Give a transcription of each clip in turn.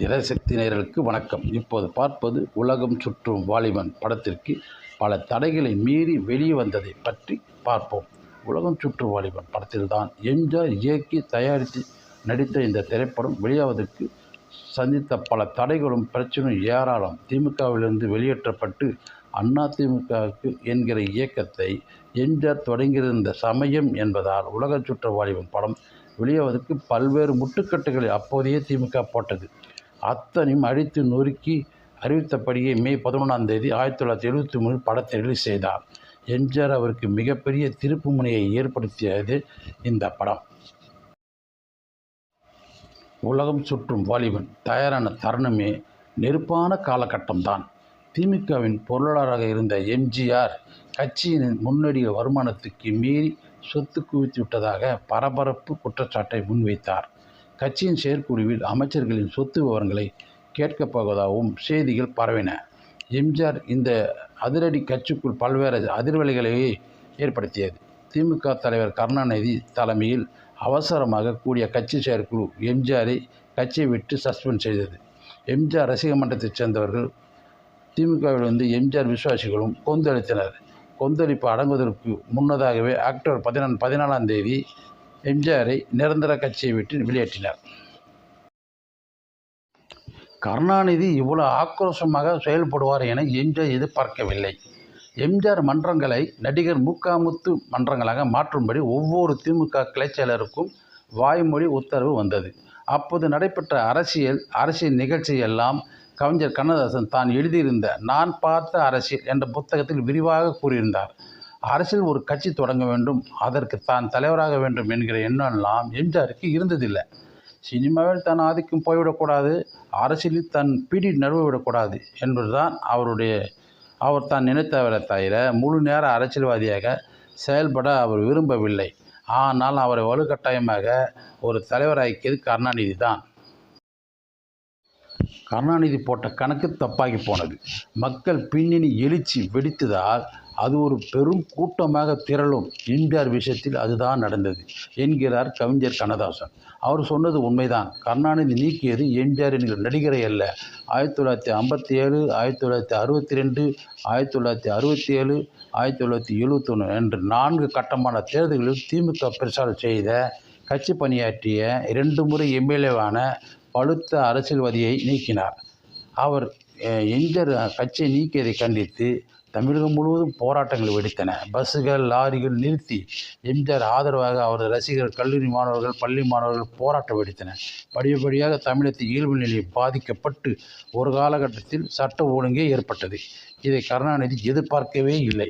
தினசக்தி நேயர்களுக்கு வணக்கம். இப்போது பார்ப்பது உலகம் சுற்றும் வாலிபன் படத்திற்கு பல தடைகளை மீறி வெளியே வந்ததை பற்றி பார்ப்போம். உலகம் சுற்றும் வாலிபன் படத்தில்தான் எம்ஜிஆர் இயக்கி தயாரித்து நடித்த இந்த திரைப்படம் வெளியாவதற்கு சந்தித்த பல தடைகளும் பிரச்சனையும் ஏராளம். திமுகவிலிருந்து வெளியேற்றப்பட்டு அண்ணா திமுகவுக்கு என்கிற இயக்கத்தை எம்ஜிஆர் தொடங்கியிருந்த சமயம் என்பதால் உலக சுற்ற வாலிபன் படம் வெளியாவதற்கு பல்வேறு முட்டுக்கட்டுகளை அப்போதையே திமுக போட்டது. அத்தனையும் அழித்து நொறுக்கி அறிவித்தபடியே மே பதினொன்றாம் தேதி ஆயிரத்தி தொள்ளாயிரத்தி எழுபத்தி மூணு படத்தை ரிலீஸ் செய்தார். எம்ஜிஆர் அவருக்கு மிகப்பெரிய திருப்பு முனையை ஏற்படுத்தியது இந்த படம். உலகம் சுற்றும் வாலிபன் தயாரான தருணமே நெருப்பான காலகட்டம்தான். திமுகவின் பொருளாளராக இருந்த எம்ஜிஆர் கட்சியின் முன்னணி வருமானத்துக்கு மீறி சொத்து குவித்து விட்டதாக பரபரப்பு குற்றச்சாட்டை முன்வைத்தார். கட்சியின் செயற்குழுவில் அமைச்சர்களின் சொத்து விவரங்களை கேட்கப் போவதாகவும் செய்திகள் பரவின. எம்ஜிஆர் இந்த அதிரடி கட்சிக்குள் பல்வேறு அதிர்வலைகளையே ஏற்படுத்தியது. திமுக தலைவர் கருணாநிதி தலைமையில் அவசரமாக கூடிய கட்சி செயற்குழு எம்ஜிஆரை கட்சியை விட்டு சஸ்பெண்ட் செய்தது. எம்ஜிஆர் ரசிக மன்றத்தைச் சேர்ந்தவர்கள் திமுகவில் வந்து எம்ஜிஆர் விசுவாசிகளும் கொந்தளித்தனர். கொந்தளிப்பு அடங்குவதற்கு முன்னதாகவே அக்டோபர் பதினான் பதினாலாம் தேதி எம்ஜிஆரை நிரந்தர கட்சியை விட்டு வெளியேற்றினார். கருணாநிதி இவ்வளோ ஆக்ரோஷமாக செயல்படுவார் என எம்ஜிஆர் எதிர்பார்க்கவில்லை. எம்ஜிஆர் மன்றங்களை நடிகர் முக்காமுத்து மன்றங்களாக மாற்றும்படி ஒவ்வொரு திமுக கிளைச்செயலருக்கும் வாய்மொழி உத்தரவு வந்தது. அப்போது நடைபெற்ற அரசியல் அரசியல் நிகழ்ச்சியெல்லாம் கவிஞர் கண்ணதாசன் தான் எழுதியிருந்த நான் பார்த்த அரசியல் என்ற புத்தகத்தில் விரிவாக கூறியிருந்தார். அரசியல் ஒரு கட்சி தொடங்க வேண்டும் அதற்கு தான் தலைவராக வேண்டும் என்கிற எண்ணம்லாம் எம்ஜிஆருக்கு இருந்ததில்லை. சினிமாவில் தன் ஆதிக்கம் போய்விடக்கூடாது அரசியலில் தன் பிடி நழுவிடக்கூடாது என்பதுதான் அவருடைய அவர் தான் நினைத்தவரை தவிர முழு நேர அரசியல்வாதியாக செயல்பட அவர் விரும்பவில்லை. ஆனால் அவரை வலுக்கட்டாயமாக ஒரு தலைவராக்கியது கருணாநிதி தான். கருணாநிதி போட்ட கணக்கு தப்பாகி போனது. மக்கள் பின்னணி எழுச்சி வெடித்ததால் அது ஒரு பெரும் கூட்டமாக திரளும் எம்ஜிஆர் விஷயத்தில் அதுதான் நடந்தது என்கிறார் கவிஞர் கண்ணதாசன். அவர் சொன்னது உண்மைதான். கருணாநிதி நீக்கியது எம்ஜிஆர் என்கிற நடிகரை அல்ல. ஆயிரத்தி தொள்ளாயிரத்தி ஐம்பத்தி ஏழு ஆயிரத்தி தொள்ளாயிரத்தி அறுபத்தி ரெண்டு ஆயிரத்தி தொள்ளாயிரத்தி அறுபத்தி ஏழு ஆயிரத்தி தொள்ளாயிரத்தி எழுபத்தொன்று என்று நான்கு கட்டமான தேர்தல்களில் திமுக பிரச்சாரம் செய்த கட்சி பணியாற்றிய இரண்டு முறை எம்எல்ஏவான பழுத்த அரசியல்வாதியை நீக்கினார். அவர் எம்ஜிஆர் கட்சியை நீக்கியதை கண்டித்து தமிழகம் முழுவதும் போராட்டங்கள் வெடித்தன. பஸ்ஸுகள் லாரிகள் நிறுத்தி எம்ஜிஆர் ஆதரவாக அவரது ரசிகர்கள் கல்லூரி மாணவர்கள் பள்ளி மாணவர்கள் போராட்டம் வெடித்தன. படிப்படியாக தமிழகத்தின் இயல்பு நிலை பாதிக்கப்பட்டு ஒரு காலகட்டத்தில் சட்ட ஒழுங்கே ஏற்பட்டது. இதை கருணாநிதி எதிர்பார்க்கவே இல்லை.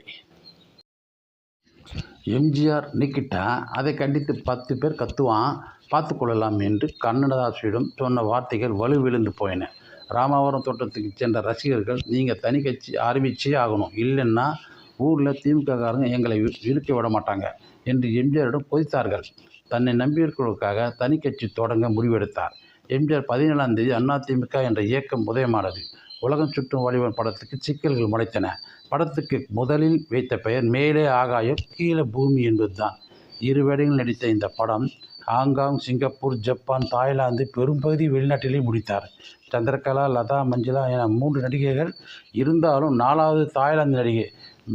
எம்ஜிஆர் நீக்கிட்டா அதை கண்டித்து பத்து பேர் கத்துவான் பார்த்து கொள்ளலாம் என்று கண்ணதாசியிடம் சொன்ன வார்த்தைகள் வலுவிழுந்து போயின. ராமாவரம் தோட்டத்துக்கு சென்ற ரசிகர்கள் நீங்கள் தனி கட்சி ஆரம்பிச்சே ஆகணும். இல்லைன்னா ஊரில் திமுககாரங்க எங்களை இருக்க விட மாட்டாங்க என்று எம்ஜிஆரிடம் கொதித்தார்கள் தன்னை நம்பியிருக்கிறவர்களுக்காக தனி கட்சி தொடங்க முடிவெடுத்தார். எம்ஜிஆர் பதினேழாம் தேதி அதிமுக என்ற இயக்கம் உதயமானது. உலகம் சுற்றும் வாலிபன் படத்துக்கு சிக்கல்கள் முளைத்தன. படத்துக்கு முதலில் வைத்த பெயர் மேலே ஆகாயம் கீழே பூமி என்பதுதான். இரு நடித்த இந்த படம் ஹாங்காங் சிங்கப்பூர் ஜப்பான் தாய்லாந்து பெரும்பகுதி வெளிநாட்டிலே முடித்தார். சந்திரகலா லதா மஞ்சுளா என மூன்று நடிகைகள் இருந்தாலும் நாலாவது தாய்லாந்து நடிகை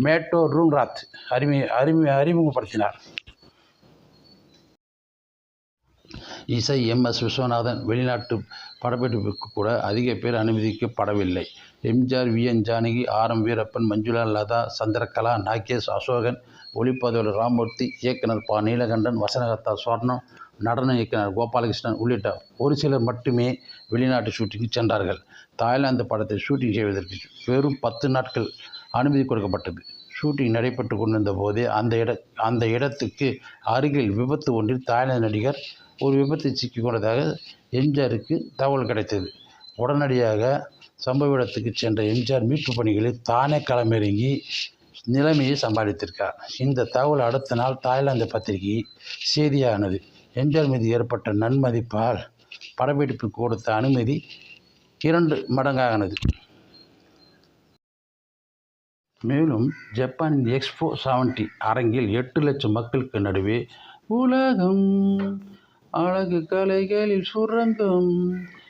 மேட்டோ ரூங்ராத் அறிமி அறிமி அறிமுகப்படுத்தினார். இசை எம். எஸ். விஸ்வநாதன் வெளிநாட்டு படப்பிடிப்புக்கு கூட அதிக பேர் அனுமதிக்கப்படவில்லை. MGR V. N. Janaki R. M. Veerappan Manjula Latha Chandrakala Nagesh Asokan ஒளிப்பதிவாளர் ராமூர்த்தி இயக்குனர் ப. நீலகண்டன் வசனகர்த்தா சுவர்ணம் நடன இயக்குனர் கோபாலகிருஷ்ணன் உள்ளிட்ட ஒரு சிலர் மட்டுமே வெளிநாட்டு ஷூட்டிங் சென்றார்கள். தாய்லாந்து படத்தை ஷூட்டிங் செய்வதற்கு வெறும் பத்து நாட்கள் அனுமதி கொடுக்கப்பட்டது. ஷூட்டிங் நடைபெற்று கொண்டிருந்த போதே அந்த இட அந்த இடத்துக்கு அருகில் விபத்து ஒன்றில் தாய்லாந்து நடிகர் ஒரு விபத்தில் சிக்கிக் கொண்டதாக எம்ஜிஆருக்கு தகவல் கிடைத்தது. உடனடியாக சம்பவ இடத்துக்கு சென்ற எம்ஜிஆர் மீட்பு பணிகளில் தானே களமிறங்கி நிலைமையை சம்பாதித்திருக்கார் இந்த தகவல் அடுத்த நாள் தாய்லாந்து பத்திரிகை செய்தியானது. எம்ஜிஆர் மீது ஏற்பட்ட நன்மதிப்பால் படப்பிடிப்புக்கு கொடுத்த அனுமதி இரண்டு மடங்கானது. மேலும் ஜப்பானின் எக்ஸ்போ செவன்டி அரங்கில் எட்டு லட்சம் மக்களுக்கு நடுவே உலகம் அழகு கலைகளில் சுரங்கம்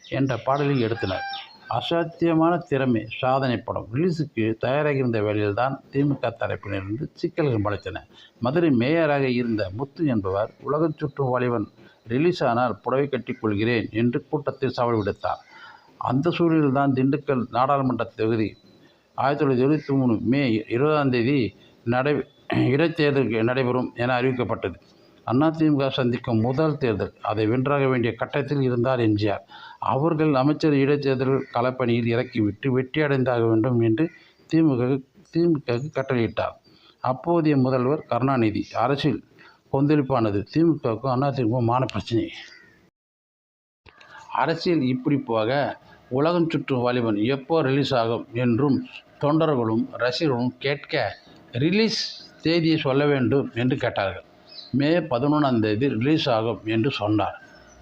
என்ற பாடலை எடுத்தனர். அசாத்தியமான திறமை சாதனை படம் ரிலீஸுக்கு தயாராகியிருந்த வேளையில்தான் திமுக தரப்பிலிருந்து சிக்கல்கள் முளைத்தன. மதுரை மேயராக இருந்த முத்து என்பவர் உலகச் சுற்றும் வாலிபன் ரிலீஸ் ஆனால் புடவை கட்டிக் கொள்கிறேன் என்று கூட்டத்தில் சவால் விடுத்தார். அந்த சூழலில்தான் திண்டுக்கல் நாடாளுமன்ற தொகுதி ஆயிரத்தி தொள்ளாயிரத்தி எழுபத்தி மூணு மே இருபதாம் தேதி நடை இடைத்தேர்தல் நடைபெறும் என அறிவிக்கப்பட்டது. அதிமுக சந்திக்கும் முதல் தேர்தல். அதை வென்றாக வேண்டிய கட்டத்தில் இருந்தார் எம்ஜிஆர். அவர்கள் அமைச்சர் இடைத்தேர்தல் களப்பணியில் இறக்கிவிட்டு வெற்றியடைந்தாக வேண்டும் என்று திமுக திமுகவுக்கு கட்டளையிட்டார். அப்போதைய முதல்வர் கருணாநிதி. அரசியல் கொந்தளிப்பானது. திமுகவுக்கும் அதிமுகமான பிரச்சனை. அரசியல் இப்படி போக உலகம் சுற்றும் வாலிபன் எப்போ ரிலீஸ் ஆகும் என்றும் தொண்டர்களும் ரசிகர்களும் கேட்க ரிலீஸ் தேதியை சொல்ல வேண்டும் என்று கேட்டார்கள். மே பதினொன்றாம் தேதி ரிலீஸ் ஆகும் என்று சொன்னார்.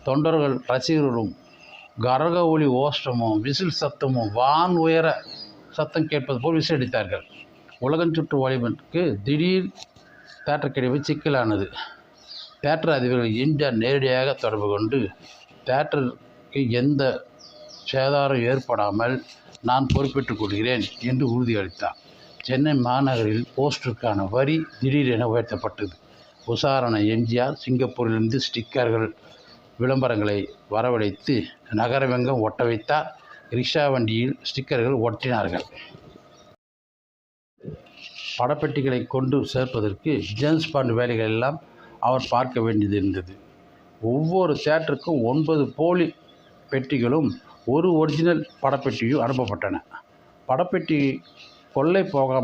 தொண்டர்கள் ரசிகர்களும் கரக ஒளி ஓஷ்டமும் விசில் சத்தமும் வான் உயர சத்தம் கேட்பது போல் விசிலடித்தார்கள். உலகம் சுற்று வாலிபனுக்கு திடீர் தேட்டர் கிடைப்பு சிக்கலானது. தேட்டர் அதிபர்கள் எம்ஜிஆர் நேரடியாக தொடர்பு கொண்டு தேட்டருக்கு எந்த சேதாரம் ஏற்படாமல் நான் பொறுப்பேற்றுக் கொள்கிறேன் என்று உறுதியளித்தார். சென்னை மாநகரில் போஸ்டருக்கான வரி திடீரென உயர்த்தப்பட்டது. உசாரண எம்ஜிஆர் சிங்கப்பூரிலிருந்து ஸ்டிக்கர்கள் விளம்பரங்களை வரவழைத்து நகரமெங்கும் ஒட்ட வைத்தார். ரிக்ஷா வண்டியில் ஸ்டிக்கர்கள் ஒட்டினார்கள். படப்பெட்டிகளை கொண்டு சேர்ப்பதற்கு ஜேம்ஸ் பாண்ட் வேலைகள் எல்லாம் அவர் பார்க்க வேண்டியது இருந்தது. ஒவ்வொரு தேட்டருக்கும் ஒன்பது போலி பெட்டிகளும் ஒரு ஒரிஜினல் படப்பெட்டியும் அனுப்பப்பட்டன. படப்பெட்டி கொள்ளை போகாமல்